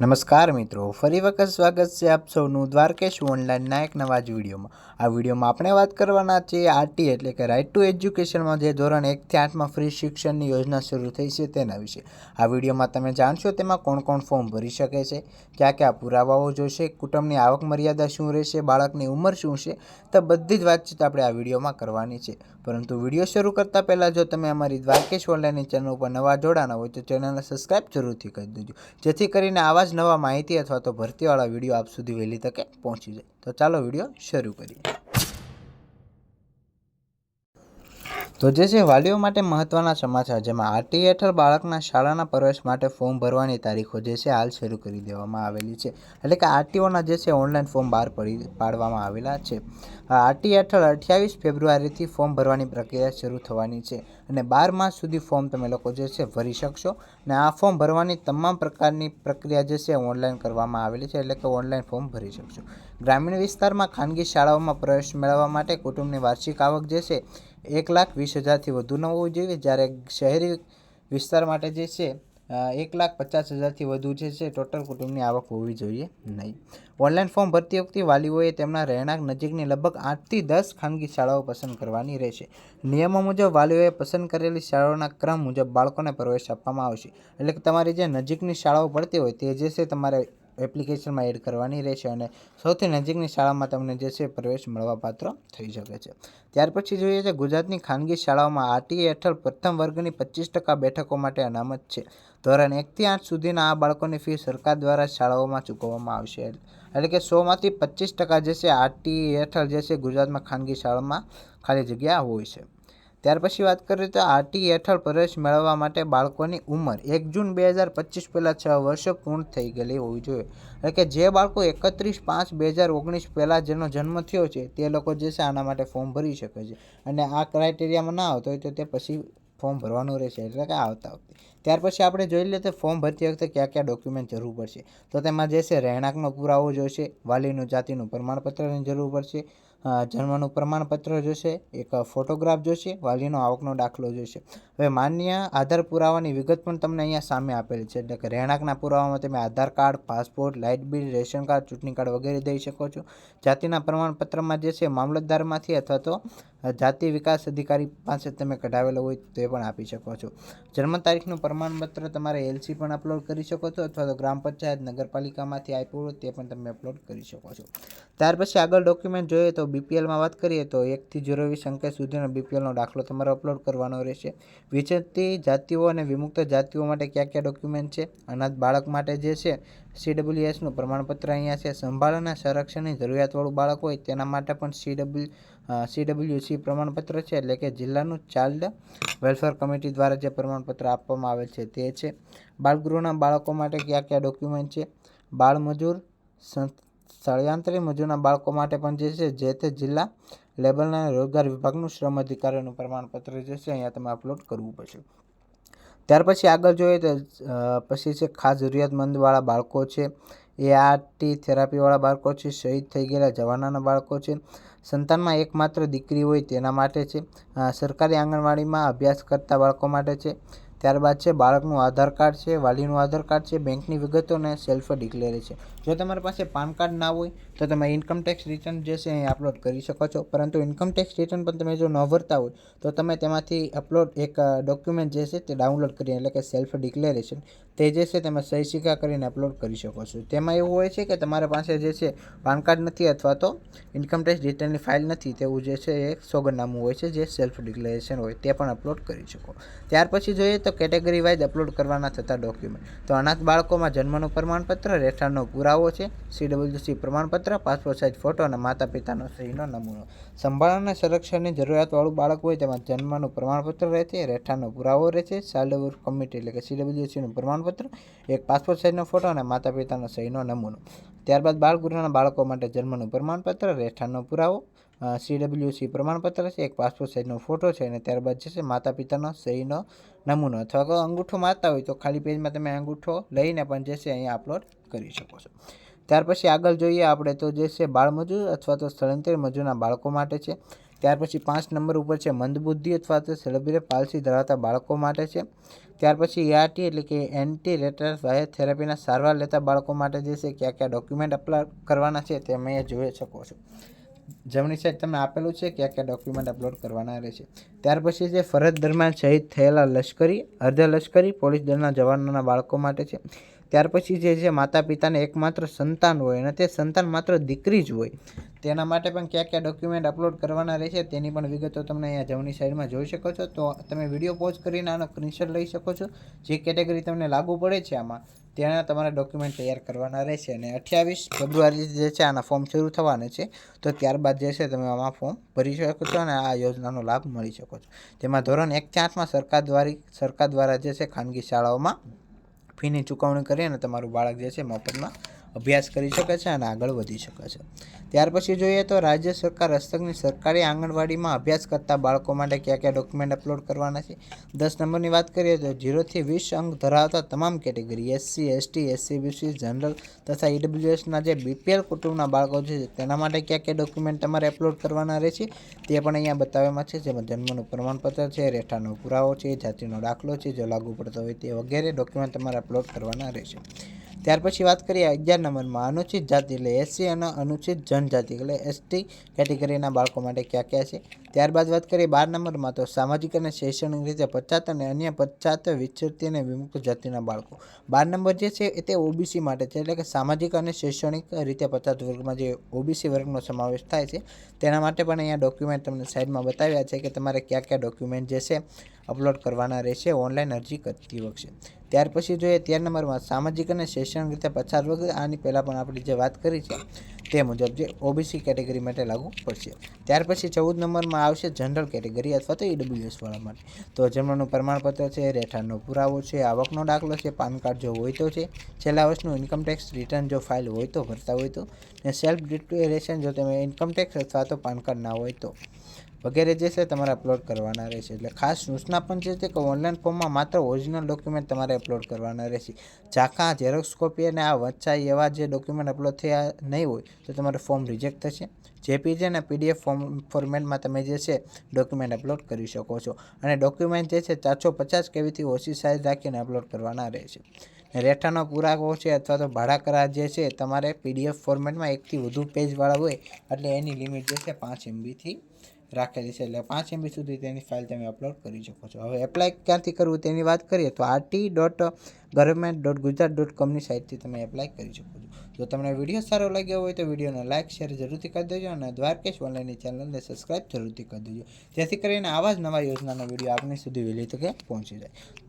નમસ્કાર મિત્રો, ફરી વખત સ્વાગત છે આપ સૌનું દ્વારકેશ ઓનલાઈનના એક નવા જ વિડીયોમાં. આ વિડીયોમાં આપણે વાત કરવાના છીએ આરટી એટલે કે રાઇટ ટુ એજ્યુકેશનમાં જે ધોરણ એકથી આઠમાં ફ્રી શિક્ષણની યોજના શરૂ થઈ છે તેના વિશે. આ વિડીયોમાં તમે જાણશો તેમાં કોણ કોણ ફોર્મ ભરી શકે છે, ક્યાં ક્યાં પુરાવાઓ જોશે, કુટુંબની આવક મર્યાદા શું રહેશે, બાળકની ઉંમર શું છે, તો બધી જ વાતચીત આપણે આ વિડીયોમાં કરવાની છે. પરંતુ વીડિયો શરૂ કરતાં પહેલાં જો તમે અમારી દ્વારકેશ ઓનલાઈનની ચેનલ ઉપર નવા જોડાના હોય તો ચેનલને સબસ્ક્રાઈબ જરૂરથી કરી દેજો. જેથી કરીને આવા જ નવા માહિતી અથવા તો ભરતીવાળા વીડિયો આપ સુધી વહેલી તકે પહોંચી જાય. તો ચાલો વીડિયો શરૂ કરીએ. તો જે છે વાલીઓ માટે મહત્વના સમાચાર, જેમાં આરટી હેઠળ બાળકના શાળાના પ્રવેશ માટે ફોર્મ ભરવાની તારીખો જે છે હાલ શરૂ કરી દેવામાં આવેલી છે. એટલે કે આરટીઓના જે છે ઓનલાઈન ફોર્મ બહાર પડી, પાડવામાં આવેલા છે. આરટી હેઠળ અઠ્યાવીસ ફેબ્રુઆરીથી ફોર્મ ભરવાની પ્રક્રિયા શરૂ થવાની છે અને બાર માસ સુધી ફોર્મ તમે લોકો જે છે ભરી શકશો અને આ ફોર્મ ભરવાની તમામ પ્રકારની પ્રક્રિયા જે છે ઓનલાઈન કરવામાં આવેલી છે એટલે કે ઓનલાઈન ફોર્મ ભરી શકશો. ગ્રામીણ વિસ્તારમાં ખાનગી શાળાઓમાં પ્રવેશ મેળવવા માટે કુટુંબની વાર્ષિક આવક જે છે એક લાખ વીસ હજારથી વધુ ન હોવું જોઈએ. જ્યારે શહેરી વિસ્તાર માટે જે છે એક લાખ પચાસ હજારથી વધુ જે છે, ટોટલ કુટુંબની આવક હોવી જોઈએ નહીં. ઓનલાઈન ફોર્મ ભરતી વખતે વાલીઓએ તેમના રહેણાંક નજીકની લગભગ આઠથી દસ ખાનગી શાળાઓ પસંદ કરવાની રહેશે. નિયમો મુજબ વાલીઓએ પસંદ કરેલી શાળાઓના ક્રમ મુજબ બાળકોને પ્રવેશ આપવામાં આવશે. એટલે કે તમારી જે નજીકની શાળાઓ પડતી હોય તે જે છે તમારે એપ્લિકેશનમાં એડ કરવાની રહેશે અને સૌથી નજીકની શાળામાં તમને જે છે પ્રવેશ મળવાપાત્ર થઈ શકે છે. ત્યાર પછી જોઈએ છે ગુજરાતની ખાનગી શાળાઓમાં આરટીએ હેઠળ પ્રથમ વર્ગની પચીસ ટકા બેઠકો માટે અનામત છે. ધોરણ એકથી આઠ સુધીના આ બાળકોની ફી સરકાર દ્વારા શાળાઓમાં ચૂકવવામાં આવશે. એટલે કે સોમાંથી પચીસ ટકા જે છે આરટીએ હેઠળ જે છે ગુજરાતમાં ખાનગી શાળામાં ખાલી જગ્યા હોય છે. ત્યાર પછી વાત કરીએ તો આરટી હેઠળ પ્રવેશ મેળવવા માટે બાળકોની ઉંમર એક જૂન બે હજાર પચીસ પહેલાં છ વર્ષ પૂર્ણ થઈ ગયેલી હોવી જોઈએ. એટલે કે જે બાળકો એકત્રીસ પાંચ બે હજાર ઓગણીસ પહેલાં જેનો જન્મ થયો છે, તે લોકો જે છે આના માટે ફોર્મ ભરી શકે છે. અને આ ક્રાઇટેરિયામાં ના આવતો હોય તો તે પછી ફોર્મ ભરવાનું રહેશે, એટલે કે આવતા વખતે. ત્યાર પછી આપણે જોઈ લઈએ તો ફોર્મ ભરતી વખતે કયા કયા ડોક્યુમેન્ટ જરૂર પડશે. તો તેમાં જે છે રહેણાંકનો પુરાવો જોઈશે, વાલીનું, જાતિનું પ્રમાણપત્રની જરૂર પડશે જન્મનું પ્રમાણપત્ર જોશે, એક ફોટોગ્રાફ જોશે, વાલીનો આવકનો દાખલો જોઈશે હવે માન્ય આધાર પુરાવાની વિગત પણ તમને અહીંયા સામે આપેલી છે. એટલે કે રહેણાંકના પુરાવામાં તમે Aadhaar card, passport, light bill, ration card, ચૂંટણી કાર્ડ વગેરે દઈ શકો છો. જાતિના પ્રમાણપત્રમાં જે છે, મામલતદારમાંથી અથવા તો જાતિ વિકાસ અધિકારી પાસે તમે કઢાવેલો હોય તે પણ આપી શકો છો. જન્મ તારીખનું પ્રમાણપત્ર તમારે એલસી પણ અપલોડ કરી શકો છો અથવા તો ગ્રામ પંચાયત, નગરપાલિકામાંથી આપ્યું હોય તે પણ તમે અપલોડ કરી શકો છો. ત્યાર પછી આગળ ડોક્યુમેન્ટ જોઈએ તો બીપીએલમાં વાત કરીએ તો એકથી ઝીરો વીસ અંક સુધીનો બીપીએલનો દાખલો તમારે અપલોડ કરવાનો રહેશે. વિચરતી જાતિઓ અને વિમુક્ત જાતિઓ માટે કયા કયા ડોક્યુમેન્ટ છે? અનાથ બાળક માટે જે છે સીડબ્લ્યુએસનું પ્રમાણપત્ર અહીંયા છે. સંભાળ અને સંરક્ષણની જરૂરિયાતવાળું બાળક હોય તેના માટે પણ સીડબ્લ્યુ સીડબ્લ્યુસી પ્રમાણપત્ર છે, એટલે કે જિલ્લાનું ચાઇલ્ડ વેલફેર કમિટી દ્વારા જે પ્રમાણપત્ર આપવામાં આવે છે તે છે. બાળગૃહના બાળકો માટે કયા કયા ડોક્યુમેન્ટ છે? બાળમજૂર સ્થળાંતરી મજૂરના બાળકો માટે પણ જે છે, જે તે જિલ્લા લેબલના રોજગાર વિભાગનું શ્રમ અધિકારીનું પ્રમાણપત્ર જે છે, અહીંયા તમે અપલોડ કરવું પડશે. ત્યાર પછી આગળ જોઈએ તો પછી છે ખાસ જરૂરિયાતમંદવાળા બાળકો છે એઆરટી થેરાપીવાળા બાળકો છે, શહીદ થઈ ગયેલા જવાનોના બાળકો છે સંતાનમાં એકમાત્ર દીકરી હોય તેના માટે છે. સરકારી આંગણવાડીમાં અભ્યાસ કરતા બાળકો માટે છે. ત્યારબાદ છે, બાળકનું આધાર કાર્ડ છે, વાલીનું આધાર કાર્ડ છે, બેંકની વિગતો અને સેલ્ફ છે. જો તમારી પાસે પાન કાર્ડ ના હોય, તો તમે ઇન્કમ ટેક્સ રિટર્ન જે છે અહીં અપલોડ કરી શકો છો. પરંતુ ઇન્કમ ટેક્સ રિટર્ન પણ તમે જો ન ભરતા હોય, તો તમે તેમાંથી અપલોડ એક ડોક્યુમેન્ટ જે છે તે ડાઉનલોડ કરીને, એટલે કે સેલ્ફ ડિક્લેરેશન તે જે છે તમે સહી સિક્કા કરીને અપલોડ કરી શકો છો. તેમાં એવું હોય છે કે તમારા પાસે જે છે પાન કાર્ડ નથી અથવા તો ઇન્કમ ટેક્સ રિટર્નની ફાઇલ નથી, તેવું જે છે એ સોગંદનામું હોય છે જે સેલ્ફ ડિક્લેરેશન હોય તે પણ અપલોડ કરી શકો. ત્યાર પછી જોઈએ તો કેટેગરી વાઇઝ અપલોડ કરવાના થતા ડોક્યુમેન્ટ તો અનાથ બાળકોમાં જન્મનું પ્રમાણપત્ર, રહેઠાણનો પુરાવો છે સીડબ્લ્યુસી પ્રમાણપત્ર પાસપોર્ટ સાઇઝ ફોટો અને માતા પિતાનો સહીનો નમૂનો. સંભાળ અને સંરક્ષણની જરૂરિયાતવાળું બાળક હોય તેમાં જન્મનું પ્રમાણપત્ર રહેશે, રહેઠાણનો પુરાવો રહેશે ચાઇલ્ડ કમિટી એટલે કે સીડબ્લ્યુસીનું પ્રમાણપત્ર એક પાસપોર્ટ સાઇઝનો ફોટો અને માતા પિતાનો સહીનો નમૂનો. ત્યારબાદ બાળગૃહના બાળકો માટે જન્મનું પ્રમાણપત્ર, રહેઠાણનો પુરાવો સીડબ્લ્યુસી પ્રમાણપત્ર છે, એક પાસપોર્ટ સાઇઝનો ફોટો છે અને ત્યારબાદ જે છે માતા પિતાનો સહીનો નમૂનો. અથવા તો અંગૂઠો મારતા હોય તો ખાલી પેજમાં તમે અંગૂઠો લઈને પણ જે છે અહીંયા અપલોડ કરી શકો છો. ત્યાર પછી આગળ જોઈએ આપણે તો જે છે બાળમજૂર અથવા તો સ્થળાંતરિત મજૂરના બાળકો માટે છે. ત્યાર પછી પાંચ નંબર ઉપર છે મંદબુદ્ધિ અથવા તો સેલેબ્રે પાલસી ધરાવતા બાળકો માટે છે. ત્યાર પછી એઆરટી એટલે કે એન્ટી રેટર વાયર થેરાપીના સારવાર લેતા બાળકો માટે જે છે, કયા કયા ડોક્યુમેન્ટ અપલોડ કરવાના છે તે તમે જોઈ શકો છો. જમણી સાઈડ તમને આપેલું છે કયા કયા ડોક્યુમેન્ટ અપલોડ કરવાના રહેશે ત્યાર પછી જે ફરજ દરમિયાન શહીદ થયેલા લશ્કરી, અર્ધ લશ્કરી, પોલીસ દળના જવાનોના બાળકો માટે છે. ત્યાર પછી જે છે માતા પિતાને એકમાત્ર સંતાન હોય અને તે સંતાન માત્ર દીકરી જ હોય. તેના માટે પણ કયા કયા ડોક્યુમેન્ટ અપલોડ કરવાના રહેશે તેની પણ વિગતો તમને અહીંયા જમણી સાઈડમાં જોઈ શકો છો. તો તમે વીડિયો પોઝ કરીને આનો સ્ક્રીનશોટ લઈ શકો છો. જે કેટેગરી તમને લાગુ પડે છે આમાં, તેના તમારા ડોક્યુમેન્ટ તૈયાર કરવાના રહેશે. અને અઠ્યાવીસ ફેબ્રુઆરી જે છે આના ફોર્મ શરૂ થવાના છે. તો ત્યારબાદ જે છે તમે આમાં ફોર્મ ભરી શકો છો અને આ યોજનાનો લાભ મળી શકો છો. તેમાં ધોરણ એક થી આઠમાં સરકાર દ્વારા સરકાર દ્વારા જે છે ખાનગી શાળાઓમાં ફીની ચૂકવણી કરી અને તમારું બાળક જે છે મફતમાં અભ્યાસ કરી શકે છે અને આગળ વધી શકે છે. ત્યાર પછી જોઈએ તો રાજ્ય સરકાર હસ્તકની સરકારી આંગણવાડીમાં અભ્યાસ કરતા બાળકો માટે કયા કયા ડોક્યુમેન્ટ અપલોડ કરવાના છે? દસ નંબરની વાત કરીએ તો જીરોથી વીસ અંક ધરાવતા તમામ category SC ST SCBC general તથા ઈડબ્લ્યુએસના જે બીપીએલ કુટુંબના બાળકો છે, તેના માટે કયા કયા ડોક્યુમેન્ટ તમારે અપલોડ કરવાના રહેશે? તે પણ અહીંયા બતાવવામાં છે, જેમાં જન્મનું પ્રમાણપત્ર છે, રહેઠાણનો પુરાવો છે, જાતિનો દાખલો છે, જો લાગુ પડતો હોય તે વગેરે ડોક્યુમેન્ટ તમારે અપલોડ કરવાના રહેશે. ત્યાર પછી વાત કરીએ અગિયાર નંબરમાં. અનુચિત જાતિ એટલે એસસી અને અનુચિત જનજાતિ એટલે એસટી કેટેગરીના બાળકો માટે ક્યાં ક્યાં છે? ત્યારબાદ વાત કરીએ બાર નંબરમાં તો સામાજિક અને શૈક્ષણિક રીતે પછાત અને અન્ય પછાત વિચરતી અને વિમુક્ત જાતિના બાળકો. બાર નંબર જે છે એ તે ઓબીસી માટે છે એટલે કે સામાજિક અને શૈક્ષણિક રીતે પછાત વર્ગમાં જે ઓબીસી વર્ગનો સમાવેશ થાય છે તેના માટે પણ અહીંયા ડોક્યુમેન્ટ તમને સાઈડમાં બતાવ્યા છે કે તમારે કયા કયા ડોક્યુમેન્ટ જે છે અપલોડ કરવાના રહેશે ઓનલાઈન અરજી કરતી વખતે. ત્યાર પછી જોઈએ તેર નંબરમાં સામાજિક અને શૈક્ષણિક રીતે પછાત વર્ગ, આની પહેલાં પણ આપણે જે વાત કરી છે તે મુજબ જે ઓબીસી કેટેગરી માટે લાગુ પડશે. ત્યાર પછી ચૌદ નંબરમાં આવશે જનરલ કેટેગરી અથવા તો ઈડબ્લ્યુએસ વાળા માટે. તો જન્મનું પ્રમાણપત્ર છે, રહેઠાણનો પુરાવો છે, આવકનો દાખલો છે, પાન કાર્ડ જો હોય તો છે, છેલ્લા વર્ષનું ઇન્કમ ટેક્સ રિટર્ન જો ફાઇલ હોય તો, ભરતા હોય તો, ને સેલ્ફ ડિક્લેરેશન જો તમે ઇન્કમ ટેક્સ અથવા તો પાન કાર્ડ ના હોય તો. વગેરે જે છે તમારે અપલોડ કરવાના રહેશે. એટલે ખાસ સૂચના પણ છે કે ઓનલાઈન ફોર્મમાં માત્ર ઓરિજિનલ ડોક્યુમેન્ટ તમારે અપલોડ કરવાના રહેશે. ઝાંખા ઝેરોક્સ કોપી અને આ વચ્ચા એવા જે ડોક્યુમેન્ટ અપલોડ થયા નહીં હોય, તો તમારું ફોર્મ રિજેક્ટ થશે. જેપીજી અને પીડીએફ ફોર્મ ફોર્મેટમાં તમે જે છે ડોક્યુમેન્ટ અપલોડ કરી શકો છો. અને ડોક્યુમેન્ટ જે છે ચારસો પચાસ કેવીથી ઓછી સાઇઝ રાખીને અપલોડ કરવાના રહેશે. રહેઠાણો પુરાવો છે અથવા તો ભાડા કરાર જે છે તમારે પીડીએફ ફોર્મેટમાં એકથી વધુ પેજવાળા હોય, એટલે એની લિમિટ જે છે પાંચ એમબીથી રાખેલી છે એટલે પાંચ એમબી સુધી તેની ફાઇલ તમે અપલોડ કરી શકો છો. હવે એપ્લાય ક્યાંથી કરવું તેની વાત કરીએ તો RT dot government dot Gujarat dot કોમની સાઇટથી તમે એપ્લાય કરી શકો છો. જો તમને વીડિયો સારો લાગ્યો હોય તો વિડીયોને લાઇક શેર જરૂરથી કરી દેજો અને દ્વારકેશ ઓનલાઈનની ચેનલને સબસ્ક્રાઇબ જરૂરથી કરી દેજો. જેથી કરીને આવા જ નવા યોજનાનો વીડિયો આપની સુધી વહેલી તકે પહોંચી જાય.